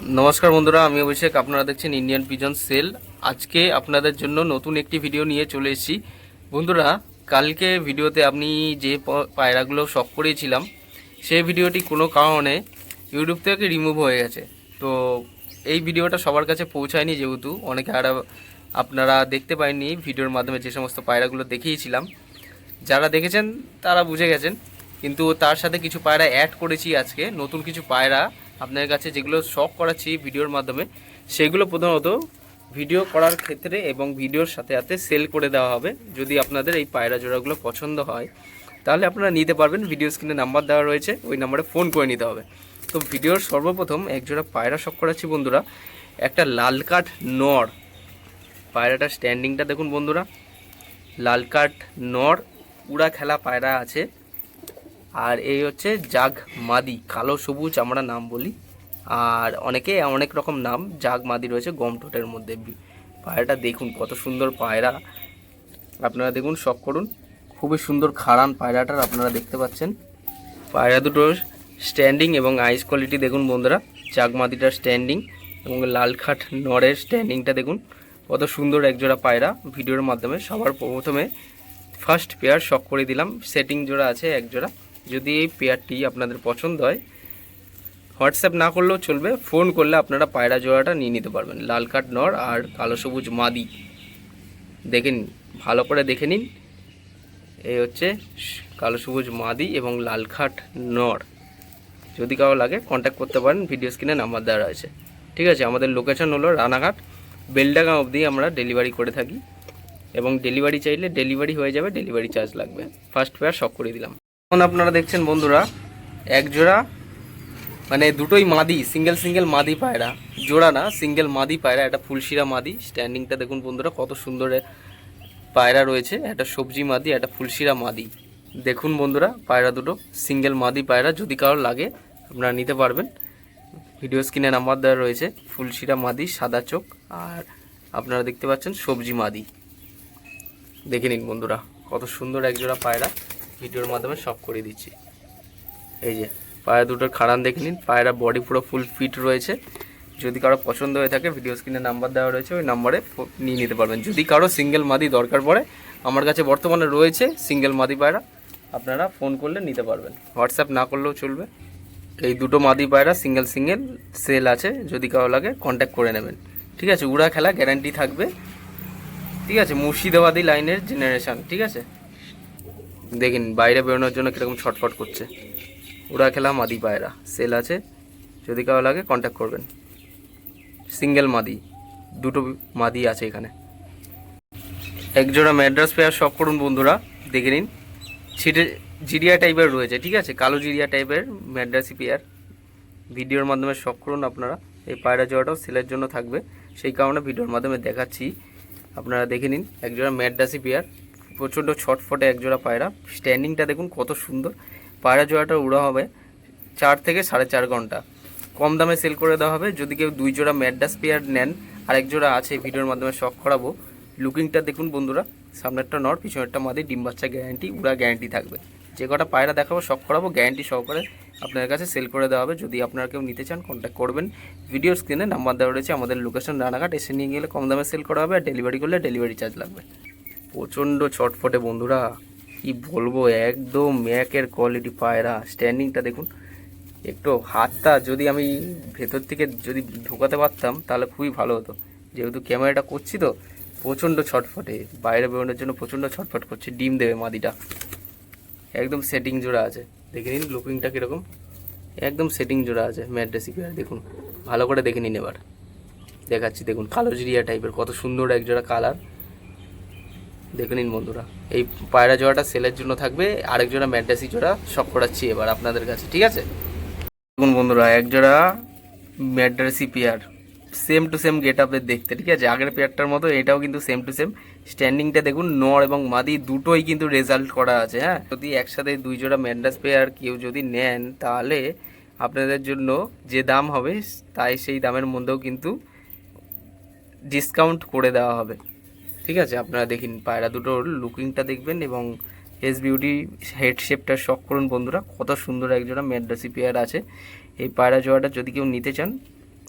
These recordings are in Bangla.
নমস্কার বন্ধুরা, আমি অভিষেক। আপনারা দেখছেন ইন্ডিয়ান পিজন সেল আজকে আপনাদের জন্য নতুন একটি ভিডিও নিয়ে চলে এসেছি। বন্ধুরা, কালকে ভিডিওতে আপনি যে পায়রাগুলো শখ করিয়েছিলাম সেই ভিডিওটি কোনো কারণে ইউটিউব থেকে রিমুভ হয়ে গেছে। তো এই ভিডিওটা সবার কাছে পৌঁছায়নি যেহেতু, অনেকে আর আপনারা দেখতে পাননি ভিডিওর মাধ্যমে যে সমস্ত পায়রাগুলো দেখিয়েছিলাম। যারা দেখেছেন, তারা বুঝে গেছেন। কিন্তু তার সাথে কিছু পায়রা অ্যাড করেছি আজকে। নতুন কিছু পায়রা আপনার কাছে যেগুলো শখ করাচ্ছি ভিডিওর মাধ্যমে, সেগুলো প্রধানত ভিডিও করার ক্ষেত্রে এবং ভিডিওর সাথে সাথে সেল করে দেওয়া হবে। যদি আপনাদের এই পায়রা জোড়াগুলো পছন্দ হয়, তাহলে আপনারা নিতে পারবেন। ভিডিও স্ক্রিনে নাম্বার দেওয়া রয়েছে, ওই নাম্বারে ফোন করে নিতে হবে। তো ভিডিওর সর্বপ্রথম একজোড়া পায়রা শখ করাচ্ছি বন্ধুরা, একটা লাল কাঠ নর। পায়রাটার স্ট্যান্ডিংটা দেখুন বন্ধুরা লাল কাঠ নর উড়া খেলা পায়রা আছে। আর এই হচ্ছে জাগ মাদি, কালো, সবুজ, আমরা নাম বলি। আর অনেকে অনেক রকম নাম, জাগ মাদি রয়েছে গম ঠোঁটের মধ্যে। পায়রাটা দেখুন, কত সুন্দর পায়রা। আপনারা দেখুন, শখ করুন। খুবই সুন্দর খাড়ান পায়রাটার, আপনারা দেখতে পাচ্ছেন। পায়রা দুটোর স্ট্যান্ডিং এবং আইস কোয়ালিটি দেখুন বন্ধুরা, জাগ মাদিটার স্ট্যান্ডিং এবং লাল খাট নরের স্ট্যান্ডিংটা দেখুন। কত সুন্দর একজোড়া পায়রা, ভিডিওর মাধ্যমে সবার প্রথমে ফার্স্ট পেয়ার শখ করে দিলাম। সেটিং জোড়া আছে এক জোড়া যদি এই পেয়ারটি আপনাদের পছন্দ হয়, হোয়াটসঅ্যাপ না করলেও চলবে, ফোন করলে আপনারা পায়রা জোড়াটা নিয়ে নিতে পারবেন। লাল কাঠ নর আর কালো সবুজ মাদি। দেখে নিন, ভালো করে দেখে নিন। এই হচ্ছে কালো সবুজ মাদি এবং লাল খাট নর। যদি কারও লাগে কন্ট্যাক্ট করতে পারেন ভিডিও স্ক্রিনে নাম্বার দেওয়া রয়েছে। ঠিক আছে, আমাদের লোকেশন হলো রানাঘাট, বেলডাঙ্গা অবধি আমরা ডেলিভারি করে থাকি। এবং ডেলিভারি চাইলে ডেলিভারি হয়ে যাবে ডেলিভারি চার্জ লাগবে। ফার্স্ট পেয়ার শখ করে দিলাম। এখন আপনারা দেখছেন বন্ধুরা, এক জোড়া মানে দুটোই মাদি সিঙ্গেল সিঙ্গেল মাদি পায়রা। জোড়া না সিঙ্গেল মাদি পায়রা একটা ফুলশিরা মাদি। স্ট্যান্ডিংটা দেখুন বন্ধুরা, কত সুন্দর পায়রা রয়েছে। একটা সবজি মাদি, একটা ফুলশিরা মাদি। দেখুন বন্ধুরা, পায়রা দুটো সিঙ্গেল মাদি পায়রা, যদি কারোর লাগে, আপনারা নিতে পারবেন। ভিডিও স্ক্রিনে নাম্বার দেওয়া রয়েছে, ফুলশিরা মাদি, সাদা চোখ, আর আপনারা দেখতে পাচ্ছেন সবজি মাদি। দেখে নিন বন্ধুরা, কত সুন্দর একজোড়া পায়রা। ভিডিওর মাধ্যমে সব করে দিচ্ছি। এই যে পায়রা দুটোর খাড়ান দেখে নিন। পায়রা বডি পুরো ফুল ফিট রয়েছে। যদি কারও পছন্দ হয়ে থাকে ভিডিও স্ক্রিনে নাম্বার দেওয়া রয়েছে, ওই নাম্বারে নিয়ে নিতে পারবেন। যদি কারও সিঙ্গেল মাদি দরকার পড়ে, আমার কাছে বর্তমানে রয়েছে সিঙ্গেল মাদি পায়রা। আপনারা ফোন করলে নিতে পারবেন। হোয়াটসঅ্যাপ না করলেও চলবে। এই দুটো মাদি পায়রা সিঙ্গেল সিঙ্গেল সেল আছে। যদি কারও লাগে কন্ট্যাক্ট করে নেবেন। ঠিক আছে? উড়া খেলা গ্যারান্টি থাকবে। ঠিক আছে? মুর্শিদাবাদী লাইনের জেনারেশন ঠিক আছে? দেখেন, বাইরে বেরোনোর জন্য কীরকম ছটফট করছে। উড়া খেলা মাদি পায়রা। সেল আছে, যদি কারও লাগে কন্ট্যাক্ট করবেন। সিঙ্গেল মাদি, দুটো মাদি আছে এখানে। একজোড়া ম্যাড্রাস পেয়ার শখ করুন বন্ধুরা, দেখে নিন। ছিটে, জিরিয়া টাইপের রয়েছে, ঠিক আছে? কালো জিরিয়া টাইপের ম্যাড্রাসি পেয়ার ভিডিওর মাধ্যমে শখ করুন আপনারা। এই পায়রা জোড়াটাও সেলের জন্য থাকবে। সেই কারণে ভিডিওর মাধ্যমে দেখাচ্ছি। আপনারা দেখে নিন, একজোড়া ম্যাড্রাসি পেয়ার প্রচণ্ড ছটফটে একজোড়া পায়রা। স্ট্যান্ডিংটা দেখুন কত সুন্দর। পায়রা জোড়াটা উড়া হবে চার থেকে সাড়ে চার ঘণ্টা। কম দামে সেল করে দেওয়া হবে। যদি কেউ দুই জোড়া ম্যাড্রাস পেয়ার নেন, আরেক জোড়া আছে ভিডিওর মাধ্যমে শখ করাবো। লুকিংটা দেখুন বন্ধুরা, সামনেরটা নর, পিছনেরটা মাদি, ডিম বাচ্চা গ্যারান্টি উড়া গ্যারান্টি থাকবে। যে কটা পায়রা দেখাবো, শখ করাবো গ্যারান্টি সহকারে আপনার কাছে সেল করে দেওয়া হবে। যদি আপনারা কেউ নিতে চান কন্ট্যাক্ট করবেন। ভিডিও স্ক্রিনে নাম্বার দেওয়া রয়েছে আমাদের লোকেশন রানাঘাট। এসে নিয়ে গেলে কম দামে সেল করা হবে আর ডেলিভারি করলে ডেলিভারি চার্জ লাগবে। প্রচণ্ড ছটফটে, বন্ধুরা। কি বলব, একদম ম্যাকের কোয়ালিটি পায়রা। স্ট্যান্ডিংটা দেখুন। একটু হাতটা যদি আমি ভেতর থেকে যদি ঢোকাতে পারতাম, তাহলে খুবই ভালো হতো। যেহেতু ক্যামেরাটা করছি তো, প্রচণ্ড ছটফটে। বাইরে বেরোনোর জন্য প্রচণ্ড ছটফট করছে। ডিম দেবে মাদিটা। একদম সেটিং জোড়া আছে। দেখে নিন লুকিংটা কীরকম। একদম সেটিং জোড়া আছে ম্যাড্রেসি পেয়ার দেখুন, ভালো করে দেখে নিন এবার। দেখাচ্ছি, দেখুন, কালো জিরিয়া টাইপের কত সুন্দর এক জোড়া কালার দেখে নিন বন্ধুরা। এই পায়রা জোড়াটা সেলের জন্য থাকবে, আরেক জোড়া ম্যাড্রাসি জোড়া সব করাচ্ছি এবার আপনাদের কাছে, ঠিক আছে? দেখুন বন্ধুরা, এক জোড়া Madrasi pair same to same গেট আপের দেখতে, ঠিক আছে? আগের পেয়ারটার মতো এটাও কিন্তু সেম টু সেম স্ট্যান্ডিংটা দেখুন, নর এবং মাদি দুটোই কিন্তু রেজাল্ট করা আছে হ্যাঁ? যদি একসাথে দুই জোড়া ম্যাড্রাস পেয়ার কেউ যদি নেন, তাহলে আপনাদের জন্য যে দাম হবে, তাই সেই দামের মধ্যেও কিন্তু ডিসকাউন্ট করে দেওয়া হবে। ঠিক আছে? আপনারা দেখুন, পায়রা দুটোর লুকিংটা দেখবেন এবং এস বিউটি হেড শেপটা শখ করুন বন্ধুরা। কত সুন্দর একজোড়া ম্যাড্রাসি পেয়ার আছে। এই পায়রা জোড়াটা যদি কেউ নিতে চান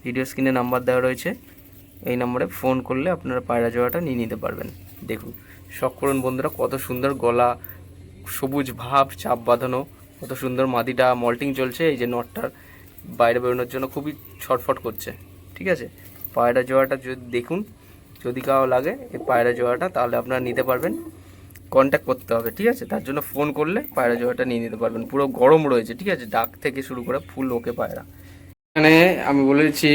ভিডিও স্ক্রিনে নাম্বার দেওয়া রয়েছে। এই নম্বরে ফোন করলে আপনারা পায়রা জোড়াটা নিয়ে নিতে পারবেন। দেখুন শখ করুন বন্ধুরা, কত সুন্দর গলা, সবুজ ভাব, চাপ বাঁধানো, কত সুন্দর মাদিটা মল্টিং চলছে। এই যে নটটার বাইরে বেরোনোর জন্য খুবই ছটফট করছে। ঠিক আছে? পায়রা জোড়াটা যদি দেখুন যদি কারও লাগে এই পায়রা জোড়াটা, তাহলে আপনারা নিতে পারবেন। কন্ট্যাক্ট করতে হবে, ঠিক আছে? তার জন্য ফোন করলে পায়রা জোড়াটা নিয়ে নিতে পারবেন। পুরো গরম রয়েছে, ঠিক আছে? ডাক থেকে শুরু করে ফুল ওকে পায়রা। এখানে আমি বলেছি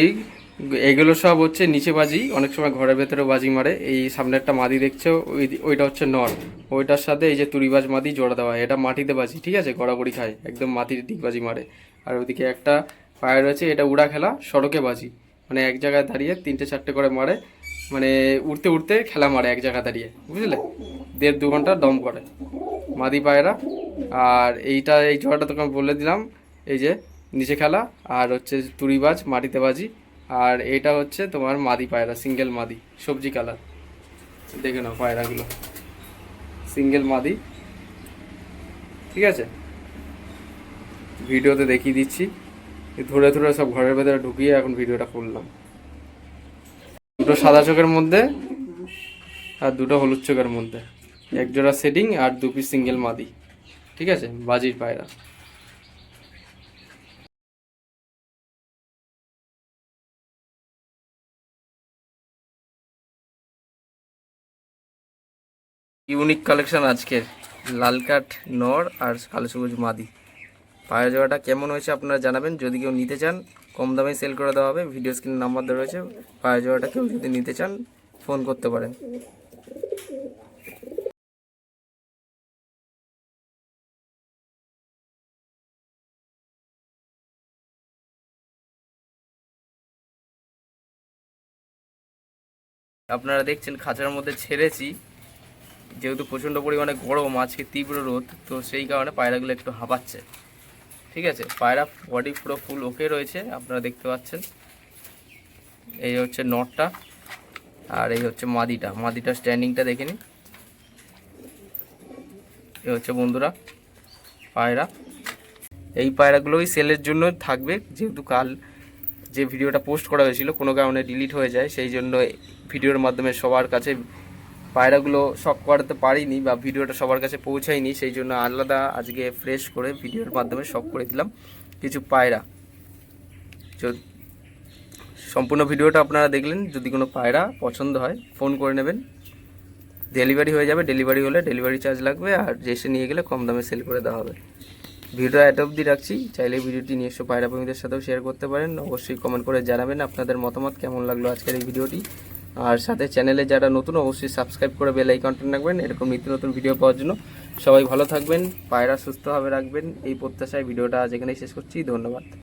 এগুলো সব হচ্ছে নিচে বাজি, অনেক সময় ঘরের ভেতরে বাজি মারে। এই সামনে একটা মাদি দেখছ, ওই ওইটা হচ্ছে নর। ওইটার সাথে এই যে তুরিবাজ মাদি জোড়া দেওয়া হয়। এটা মাটিতে বাজি, ঠিক আছে? গড়াগড়ি খায়, একদম মাটির দিক বাজি মারে। আর ওইদিকে একটা পায়ের রয়েছে, এটা উড়া খেলা সড়কে বাজি। মানে এক জায়গায় দাঁড়িয়ে তিনটে চারটে করে মারে। মানে উড়তে উড়তে খেলা মারে এক জায়গা দাঁড়িয়ে, বুঝলে? দেড় দু ঘণ্টা দম করে। মাদি পায়রা, আর এইটা, এই জোড়াটা তোকে বলে দিলাম, এই যে নিচে খেলা, আর হচ্ছে তুড়িবাজ মাটিতে বাজি, আর এটা হচ্ছে তোমার মাদি পায়রা সিঙ্গেল মাদি, সবজি কালার। দেখে নাও পায়রাগুলো। সিঙ্গেল মাদি। ঠিক আছে? ভিডিওতে দেখিয়ে দিচ্ছি। ধরে ধরে সব ঘরের ভেতরে ঢুকিয়ে এখন ভিডিওটা করলাম। দুটো সাদা চোখের মধ্যে আর দুটো হলুদ চোখের মধ্যে। এক জোড়া সেটিং আর দু পিস সিঙ্গেল মাদি। ঠিক আছে? বাজির পায়রা। ইউনিক কালেকশন আজকের। লাল কাঠ, নর আর কালো সবুজ মাদি। পায়ের জোড়াটা কেমন হয়েছে আপনারা জানাবেন। যদি কেউ নিতে চান কম দামে সেল করে দেওয়া হবে। ভিডিও স্ক্রিনে নাম্বার দেওয়া রয়েছে। পায়ের জোড়াটা কেউ যদি নিতে চান ফোন করতে পারেন। আপনারা দেখছেন, খাঁচার মধ্যে ছেড়েছি। যেহেতু প্রচণ্ড পরিমাণে গরম, আজকে তীব্র রোদ, তো সেই কারণে পায়রাগুলো একটু হাঁপাচ্ছে। ঠিক আছে? পায়রা বডি পুরো ফুল ওকে রয়েছে, আপনারা দেখতে পাচ্ছেন। এই হচ্ছে নটটা আর এই হচ্ছে মাদিটা। মাদিটা স্ট্যান্ডিংটা দেখে নিন। এই হচ্ছে বন্ধুরা পায়রা এই পায়রাগুলোই সেলের জন্য থাকবে, যেহেতু কাল যে ভিডিওটা পোস্ট করা হয়েছিল, কোনো কারণে ডিলিট হয়ে যায়, সেই জন্য ভিডিওর মাধ্যমে সবার কাছে পায়রাগুলো শখ করাতে পারিনি বা ভিডিওটা সবার কাছে পৌঁছায়নি, সেই জন্য আলাদা আজকে ফ্রেশ করে ভিডিওর মাধ্যমে শখ করে দিলাম কিছু পায়রা। সম্পূর্ণ ভিডিওটা আপনারা দেখলেন, যদি কোনো পায়রা পছন্দ হয় ফোন করে নেবেন। ডেলিভারি হয়ে যাবে ডেলিভারি হলে ডেলিভারি চার্জ লাগবে আর এসে নিয়ে গেলে কম দামে সেল করে দেওয়া হবে। ভিডিও এত অবধি রাখছি, চাইলে ভিডিওটি নিজস্ব পায়রা প্রেমীদের সাথেও শেয়ার করতে পারেন। অবশ্যই কমেন্ট করে জানাবেন আপনাদের মতামত, কেমন লাগল আজকের এই ভিডিওটি? আর সাথে চ্যানেলে যারা নতুন, অবশ্যই সাবস্ক্রাইব করে বেল আইকনটা রাখবেন। এরকম নিত্য নতুন ভিডিও পাওয়ার জন্য সবাই ভালো থাকবেন, পায়রা সুস্থভাবে রাখবেন। এই প্রত্যাশায় ভিডিওটা আজ এখানেই শেষ করছি। ধন্যবাদ।